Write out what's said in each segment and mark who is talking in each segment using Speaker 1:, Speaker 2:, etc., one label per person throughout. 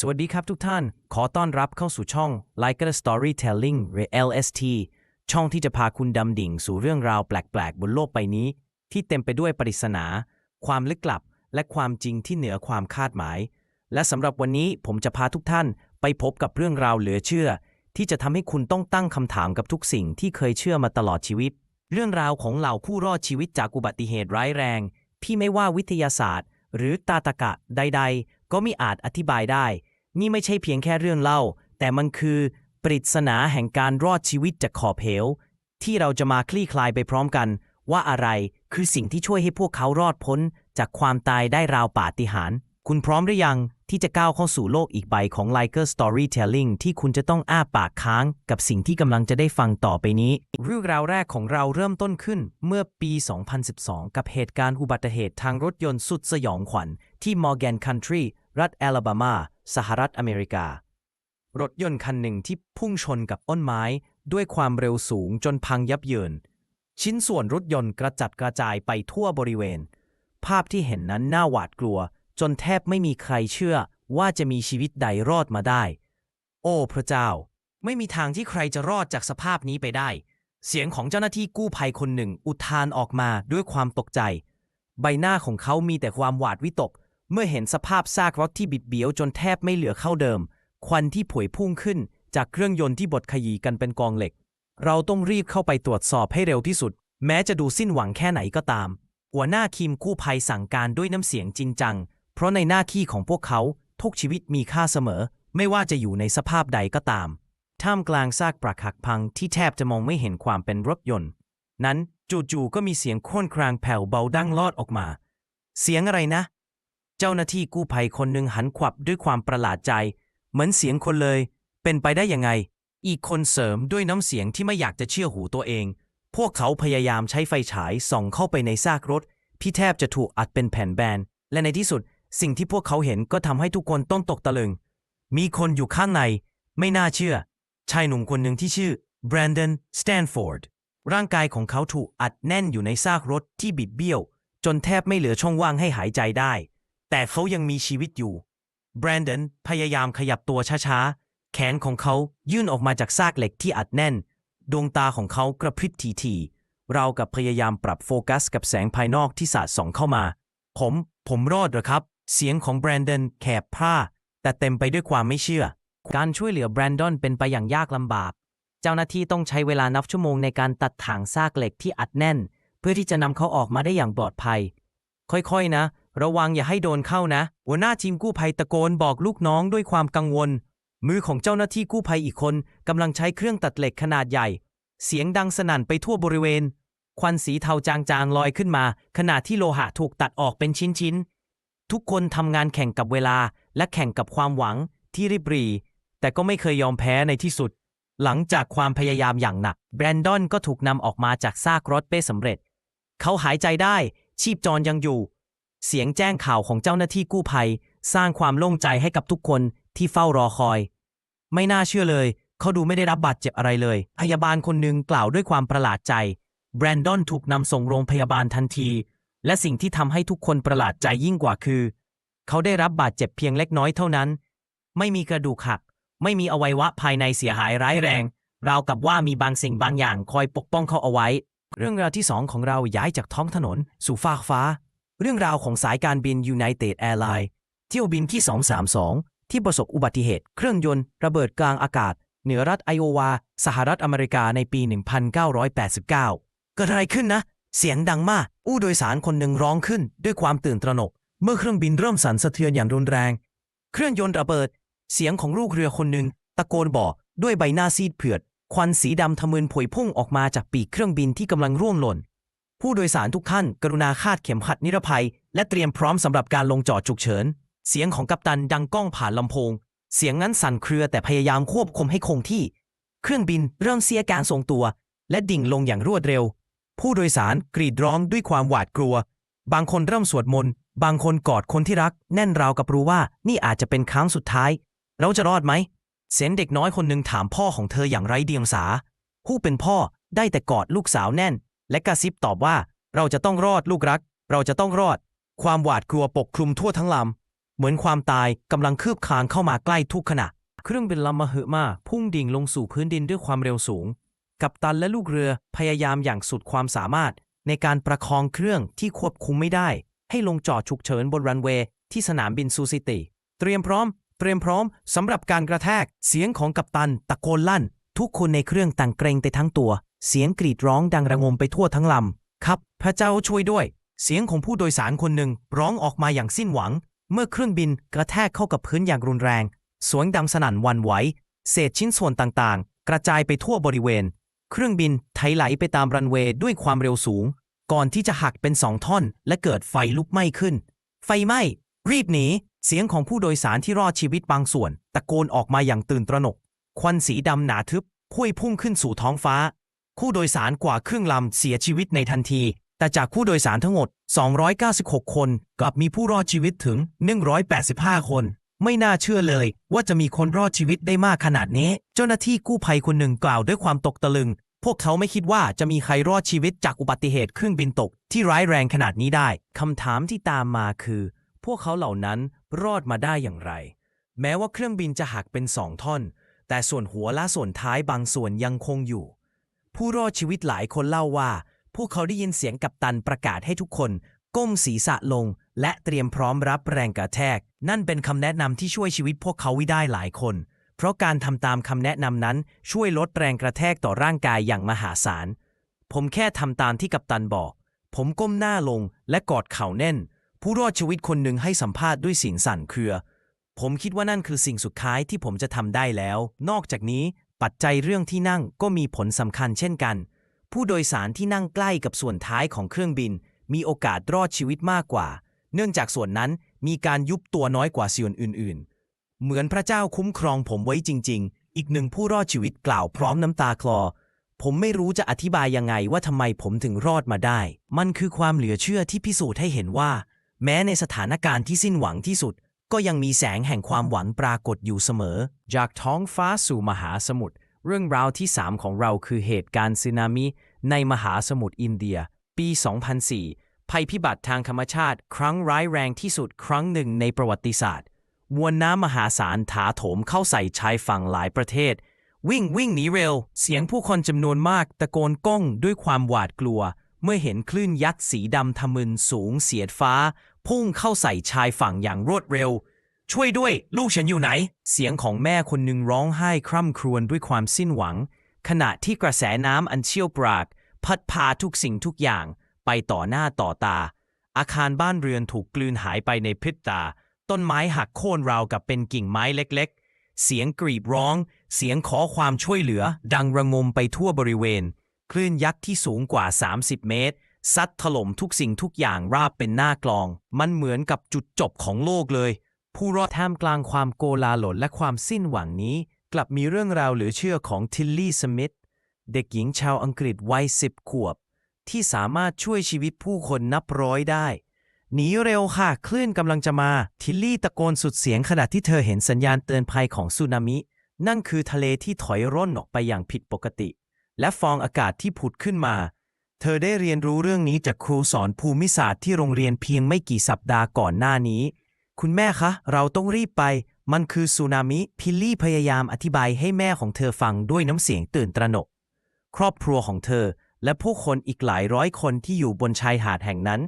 Speaker 1: สวัสดีครับทุกท่าน ขอต้อนรับเข้าสู่ช่อง Like a Storytelling หรือ LST ช่องที่จะพาคุณดำดิ่งสู่เรื่องราวแปลก ๆ บนโลกใบนี้ ที่เต็มไปด้วยปริศนา ความลึกลับ และความจริงที่เหนือความคาดหมาย และสำหรับวันนี้ผมจะพาทุกท่านไปพบกับเรื่องราวเหลือเชื่อ ที่จะทำให้คุณต้องตั้งคำถามกับทุกสิ่งที่เคยเชื่อมาตลอดชีวิต เรื่องราวของเหล่าผู้รอดชีวิตจากอุบัติเหตุร้ายแรง ที่ไม่ว่าวิทยาศาสตร์ หรือตาตะกะใด ๆ ก็ไม่อาจอธิบายได้ นี่ไม่ใช่เพียงแค่เรื่องเล่า แต่มันคือปริศนาแห่งการรอดชีวิตจากขอบเหว ที่เราจะมาคลี่คลายไปพร้อมกัน ว่าอะไรคือสิ่งที่ช่วยให้พวกเขารอดพ้น จากความตายได้ราวปาฏิหาริย์คุณพร้อมหรือยังที่จะก้าวเข้าสู่โลกอีกใบของ Liker Storytelling ที่คุณจะต้องอ้าปากค้างกับสิ่งที่กำลังจะได้ฟังต่อไปนี้ เรื่องราวแรกของเราเริ่มต้นขึ้นเมื่อปี 2012 กับเหตุการณ์อุบัติเหตุทางรถยนต์สุดสยองขวัญที่ Morgan Country รัฐแอลาบามา สหรัฐอเมริกา รถยนต์คันหนึ่งที่พุ่งชนกับต้นไม้ด้วยความเร็วสูงจนพังยับเยิน ชิ้นส่วนรถยนต์กระจัดกระจายไปทั่วบริเวณ ภาพที่เห็นนั้นน่าหวาดกลัว จนแทบไม่มีใครเชื่อว่าจะมีชีวิตใดรอดมาได้ โอ้พระเจ้า ไม่มีทางที่ใครจะรอดจากสภาพนี้ไปได้ เสียงของเจ้าหน้าที่กู้ภัยคนหนึ่งอุทานออกมาด้วยความตกใจ ใบหน้าของเขามีแต่ความหวาดวิตก เมื่อเห็นสภาพซากรถที่บิดเบี้ยวจนแทบไม่เหลือเข้าเดิม ควันที่ผวยพุ่งขึ้นจากเครื่องยนต์ที่บดขยี้กันเป็นกองเหล็ก เราต้องรีบเข้าไปตรวจสอบให้เร็วที่สุด แม้จะดูสิ้นหวังแค่ไหนก็ตาม หัวหน้าทีมกู้ภัยสั่งการด้วยน้ำเสียงจริงจัง เพราะในหน้าที่ของพวกเขาทุกชีวิตมีค่าเสมอ ไม่ว่าจะอยู่ในสภาพใดก็ตาม ท่ามกลางซากปรักหักพังที่แทบจะมองไม่เห็นความเป็นรถยนต์ นั้นจู่ๆก็มีเสียงโค่นครางแผ่วเบาดังลอดออกมา เสียงอะไรนะ เจ้าหน้าที่กู้ภัยคนหนึ่งหันขวับด้วยความประหลาดใจ เหมือนเสียงคนเลย เป็นไปได้ยังไง อีกคนเสริมด้วยน้ำเสียงที่ไม่อยากจะเชื่อหูตัวเอง พวกเขาพยายามใช้ไฟฉายส่องเข้าไปในซากรถที่แทบจะถูกอัดเป็นแผ่นแบน และในที่สุด สิ่งที่พวกเขาเห็นก็ทำให้ทุกคนต้องตกตะลึง มีคนอยู่ข้างใน ไม่น่าเชื่อ ชายหนุ่มคนหนึ่งที่ชื่อแบรนดอนสแตนฟอร์ดร่างกายของเขาถูกอัดแน่นอยู่ในซากรถที่บิดเบี้ยว จนแทบไม่เหลือช่องว่างให้หายใจได้ แต่เขายังมีชีวิตอยู่แบรนดอนพยายามขยับตัวช้าๆ แขนของเขายื่นออกมาจากซากเหล็กที่อัดแน่น ดวงตาของเขากระพริบทีๆเรากับพยายามปรับโฟกัสกับแสงภายนอกที่สาดส่องเข้ามา ผม ผมรอดหรอครับ เสียงของแบรนดอนแคบพร่าแต่เต็มไปด้วยความไม่เชื่อ การช่วยเหลือแบรนดอนเป็นไปอย่างยากลำบาก เจ้าหน้าที่ต้องใช้เวลานับชั่วโมงในการตัดถังซากเหล็กที่อัดแน่น เพื่อที่จะนำเขาออกมาได้อย่างปลอดภัย ค่อยๆนะ ระวังอย่าให้โดนเข้านะ หัวหน้าทีมกู้ภัยตะโกนบอกลูกน้องด้วยความกังวล มือของเจ้าหน้าที่กู้ภัยอีกคนกำลังใช้เครื่องตัดเหล็กขนาดใหญ่ เสียงดังสนั่นไปทั่วบริเวณ ควันสีเทาจางๆลอยขึ้นมา ขณะที่โลหะถูกตัดออกเป็นชิ้นๆ ทุกคนทำงานแข่งกับเวลา และแข่งกับความหวังที่ริบรี แต่ก็ไม่เคยยอมแพ้ในที่สุด หลังจากความพยายามอย่างหนัก แบรนดอนก็ถูกนำออกมาจากซากรถเป้สำเร็จ เขาหายใจได้ชีพจรยังอยู่ เสียงแจ้งข่าวของเจ้าหน้าที่กู้ภัย สร้างความโล่งใจให้กับทุกคนที่เฝ้ารอคอย ไม่น่าเชื่อเลย เขาดูไม่ได้รับบาดเจ็บอะไรเลย พยาบาลคนหนึ่งกล่าวด้วยความประหลาดใจ แบรนดอนถูกนำส่งโรงพยาบาลทันที และสิ่งที่ทำให้ทุกคนประหลาดใจยิ่งกว่าคือ เขาได้รับบาดเจ็บเพียงเล็กน้อยเท่านั้น ไม่มีกระดูกหัก ไม่มีอวัยวะภายในเสียหายร้ายแรง ราวกับว่ามีบางสิ่งบางอย่างคอยปกป้องเขาเอาไว้ เรื่องราวที่สองของเราย้ายจากท้องถนน สู่ฟากฟ้า เรื่องราวของสายการบิน United Airlines เที่ยวบินที่ 232 ที่ประสบอุบัติเหตุ เครื่องยนต์ระเบิดกลางอากาศ เหนือรัฐไอโอวา สหรัฐอเมริกาในปี 1989 เกิดอะไรขึ้นนะ เสียงดังมาก ผู้โดยสารคนหนึ่งร้องขึ้นด้วยความตื่นตระหนก เมื่อเครื่องบินเริ่มสั่นสะเทือนอย่างรุนแรง เครื่องยนต์ระเบิด เสียงของลูกเรือคนหนึ่งตะโกนบอกด้วยใบหน้าซีดเผือด ควันสีดำทะมึนผวยพุ่งออกมาจากปีกเครื่องบินที่กำลังร่วงหล่น ผู้โดยสารทุกท่าน กรุณาคาดเข็มขัดนิรภัย และเตรียมพร้อมสำหรับการลงจอดฉุกเฉิน เสียงของกัปตันดังก้องผ่านลำโพง เสียงนั้นสั่นเครือแต่พยายามควบคุมให้คงที่ เครื่องบินเริ่มเสียการทรงตัว และดิ่งลงอย่างรวดเร็ว ผู้โดยสารกรีดร้องด้วยความหวาดกลัว บางคนเริ่มสวดมนต์ บางคนกอดคนที่รัก แน่นราวกับรู้ว่านี่อาจจะเป็นครั้งสุดท้าย เราจะรอดไหมเสียงเด็กน้อยคนหนึ่งถามพ่อของเธออย่างไร้เดียงสา ผู้เป็นพ่อได้แต่กอดลูกสาวแน่น และกระซิบตอบว่า เราจะต้องรอดลูกรัก เราจะต้องรอด ความหวาดกลัวปกคลุมทั่วทั้งลำ เหมือนความตายกำลังคืบคลานเข้ามาใกล้ทุกขณะ เครื่องบินลำมหึมาพุ่งดิ่งลงสู่พื้นดินด้วยความเร็วสูง กัปตันและลูกเรือพยายามอย่างสุดความสามารถ ในการประคองเครื่องที่ควบคุมไม่ได้ ให้ลงจอดฉุกเฉินบนรันเวย์ที่สนามบินซูซิตีเตรียมพร้อม เตรียมพร้อมสำหรับการกระแทก เสียงของกัปตันตะโกนลั่น ทุกคนในเครื่องต่างเกรงไปทั้งตัว เสียงกรีดร้องดังระงมไปทั่วทั้งลำ ครับ พระเจ้าช่วยด้วย เสียงของผู้โดยสารคนหนึ่งร้องออกมาอย่างสิ้นหวัง เมื่อเครื่องบินกระแทกเข้ากับพื้นอย่างรุนแรงสวงดังสนั่นวันไหว เศษชิ้นส่วนต่างๆ กระจายไปทั่วบริเวณ เครื่องบินไถไหลไปตามรันเวย์ด้วยความเร็วสูง ก่อนที่จะหักเป็นสองท่อน และเกิดไฟลุกไหม้ขึ้น ไฟไหม้ รีบหนี เสียงของผู้โดยสารที่รอดชีวิตบางส่วน ตะโกนออกมาอย่างตื่นตระหนก ควันสีดำหนาทึบพวยพุ่งขึ้นสู่ท้องฟ้า ผู้โดยสารกว่าครึ่งลำเสียชีวิตในทันที แต่จากผู้โดยสารทั้งหมด 296 คนกลับมีผู้รอดชีวิตถึง 185 คน ไม่น่าเชื่อเลยว่าจะมีคนรอดชีวิตได้มากขนาดนี้ เจ้าหน้าที่กู้ภัยคนหนึ่งกล่าวด้วยความตกตะลึง พวกเขาไม่คิดว่าจะมีใครรอดชีวิตจากอุบัติเหตุเครื่องบินตก ที่ร้ายแรงขนาดนี้ได้คำถามที่ตามมาคือ พวกเขาเหล่านั้นรอดมาได้อย่างไร แม้ว่าเครื่องบินจะหักเป็นสองท่อน แต่ส่วนหัวและส่วนท้ายบางส่วนยังคงอยู่ ผู้รอดชีวิตหลายคนเล่าว่า พวกเขาได้ยินเสียงกัปตันประกาศให้ทุกคน ก้มศีรษะลง และเตรียมพร้อมรับแรงกระแทก นั่นเป็นคำแนะนำที่ช่วยชีวิตพวกเขาไว้ได้หลายคน เพราะการทำตามคำแนะนำนั้นช่วยลดแรงกระแทกต่อร่างกายอย่างมหาศาล ผมแค่ทำตามที่กัปตันบอก ผมก้มหน้าลงและกอดเข่าแน่น ผู้รอดชีวิตคนหนึ่งให้สัมภาษณ์ด้วยสียงสั่นเครือผมคิดว่านั่นคือสิ่งสุดท้ายที่ผมจะทำได้แล้ว นอกจากนี้ ปัจจัยเรื่องที่นั่งก็มีผลสำคัญเช่นกัน ผู้โดยสารที่นั่งใกล้กับส่วนท้ายของเครื่องบิน มีโอกาสรอดชีวิตมากกว่า เนื่องจากส่วนนั้นมีการยุบตัวน้อยกว่าส่วนอื่น ๆ เหมือนพระเจ้าคุ้มครองผมไว้จริง ๆ อีกหนึ่งผู้รอดชีวิตกล่าวพร้อมน้ำตาคลอ ผมไม่รู้จะอธิบายยังไงว่าทำไมผมถึงรอดมาได้ มันคือความเหลือเชื่อที่พิสูจน์ให้เห็นว่า แม้ในสถานการณ์ที่สิ้นหวังที่สุด ก็ยังมีแสงแห่งความหวังปรากฏอยู่เสมอ จากท้องฟ้าสู่มหาสมุทรเรื่องราวที่ 3 ของเราคือเหตุการณ์สึนามิในมหาสมุทรอินเดีย ปี 2004 ภัยพิบัติทางธรรมชาติ ครั้งร้ายแรงที่สุดครั้งหนึ่งในประวัติศาสตร์มวลน้ำมหาศาลถาโถมเข้าใส่ชายฝั่งหลายประเทศ วิ่งวิ่งหนีเร็ว เสียงผู้คนจำนวนมากตะโกนก้องด้วยความหวาดกลัว เมื่อเห็นคลื่นยักษ์สีดำทะมึนสูงเสียดฟ้า พุ่งเข้าใส่ชายฝั่งอย่างรวดเร็ว ช่วยด้วย ลูกฉันอยู่ไหน เสียงของแม่คนหนึ่งร้องไห้คร่ำครวญด้วยความสิ้นหวัง ขณะที่กระแสน้ำอันเชี่ยวปราก พัดพาทุกสิ่งทุกอย่างไปต่อหน้าต่อตา อาคารบ้านเรือนถูกกลืนหายไปในพริบตา ต้นไม้หักโค่นราวกับเป็นกิ่งไม้เล็กๆ เสียงกรีดร้อง เสียงขอความช่วยเหลือ ดังระงมไปทั่วบริเวณ คลื่นยักษ์ที่สูงกว่า 30 เมตร ซัดถล่มทุกสิ่งทุกอย่างราบเป็นหน้ากลอง มันเหมือนกับจุดจบของโลกเลย ผู้รอดท่ามกลางความโกลาหลและความสิ้นหวังนี้ กลับมีเรื่องราวเหลือเชื่อของทิลลี่สมิธเด็กหญิงชาวอังกฤษวัยสิบขวบ ที่สามารถช่วยชีวิตผู้คนนับร้อยได้ หนีเร็วค่ะ คลื่นกำลังจะมา ทิลลี่ตะโกนสุดเสียงขณะที่เธอเห็นสัญญาณเตือนภัยของสึนามิ นั่นคือทะเลที่ถอยร่นออกไปอย่างผิดปกติ และฟองอากาศที่ผุดขึ้นมา เธอได้เรียนรู้เรื่องนี้จากครูสอนภูมิศาสตร์ที่โรงเรียนเพียงไม่กี่สัปดาห์ก่อนหน้านี้ คุณแม่คะ เราต้องรีบไป มันคือสึนามิ พิลลี่พยายามอธิบายให้แม่ของเธอฟังด้วยน้ำเสียงตื่นตระหนก ครอบครัวของเธอ และผู้คนอีกหลายร้อยคนที่อยู่บนชายหาดแห่งนั้น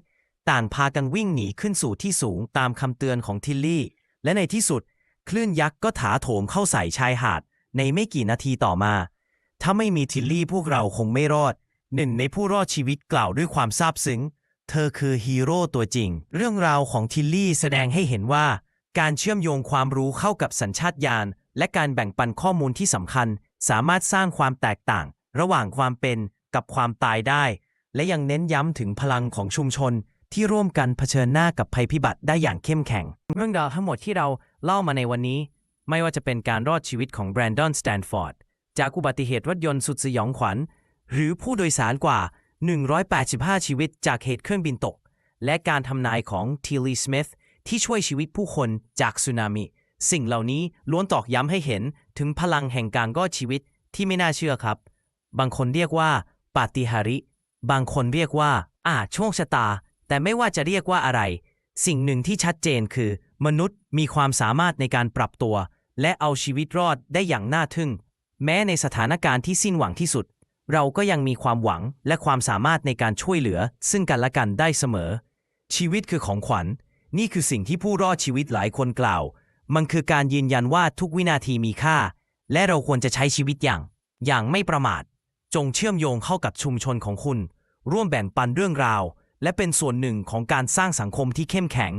Speaker 1: ต่างพากันวิ่งหนีขึ้นสู่ที่สูงตามคำเตือนของทิลลี่ และในที่สุด คลื่นยักษ์ก็ถาโถมเข้าใส่ชายหาด ในไม่กี่นาทีต่อมา ถ้าไม่มีทิลลี่พวกเราคงไม่รอด หนึ่งในผู้รอดชีวิตกล่าวด้วยความซาบซึ้ง เธอคือฮีโร่ตัวจริง เรื่องราวของทิลลี่แสดงให้เห็นว่า การเชื่อมโยงความรู้เข้ากับสัญชาตญาณและการแบ่งปันข้อมูลที่สำคัญ สามารถสร้างความแตกต่าง ระหว่างความเป็นกับความตายได้ และยังเน้นย้ำถึงพลังของชุมชนที่ร่วมกันเผชิญหน้ากับภัยพิบัติได้อย่างเข้มแข็ง เรื่องราวทั้งหมดที่เราเล่ามาในวันนี้ ไม่ว่าจะเป็นการรอดชีวิตของแบรนดอนสแตนฟอร์ดจากอุบัติเหตุรถยนต์สุดสยองขวัญ หรือผู้โดยสารกว่า 185 ชีวิตจากเหตุเครื่องบินตก และการทำนายของทีลีสมิธที่ช่วยชีวิตผู้คนจากสึนามิ สิ่งเหล่านี้ล้วนตอกย้ำให้เห็นถึงพลังแห่งการรอชีวิตที่ไม่น่าเชื่อครับ บางคนเรียกว่าปาฏิหาริย์บางคนเรียกว่า อาจโชคชะตา แต่ไม่ว่าจะเรียกว่าอะไร สิ่งหนึ่งที่ชัดเจนคือ มนุษย์มีความสามารถในการปรับตัว และเอาชีวิตรอดได้อย่างน่าทึ่ง แม้ในสถานการณ์ที่สิ้นหวังที่สุด เราก็ยังมีความหวังและความสามารถในการช่วยเหลือ ซึ่งกันและกันได้เสมอ ชีวิตคือของขวัญ นี่คือสิ่งที่ผู้รอดชีวิตหลายคนกล่าว มันคือการยืนยันว่าทุกวินาทีมีค่า และเราควรจะใช้ชีวิตอย่าง อย่างไม่ประมาท จงเชื่อมโยงเข้ากับชุมชนของคุณ ร่วมแบ่งปันเรื่องราว และเป็นส่วนหนึ่งของการสร้างสังคมที่เข้มแข็ง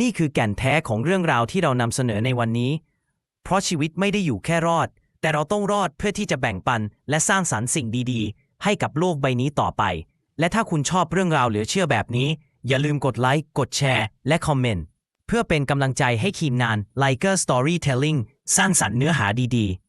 Speaker 1: นี่คือแก่นแท้ของเรื่องราวที่เรานำเสนอในวันนี้ เพราะชีวิตไม่ได้อยู่แค่รอด แต่เราต้องรอดเพื่อที่จะแบ่งปัน และสร้างสรรค์สิ่งดีๆ ให้กับโลกใบนี้ต่อไป และถ้าคุณชอบเรื่องราวเหลือเชื่อแบบนี้ อย่าลืมกดไลค์ กดแชร์ และคอมเมนต์ เพื่อเป็นกำลังใจให้ทีมงาน Liker Storytelling สร้างสรรค์เนื้อหาดีๆ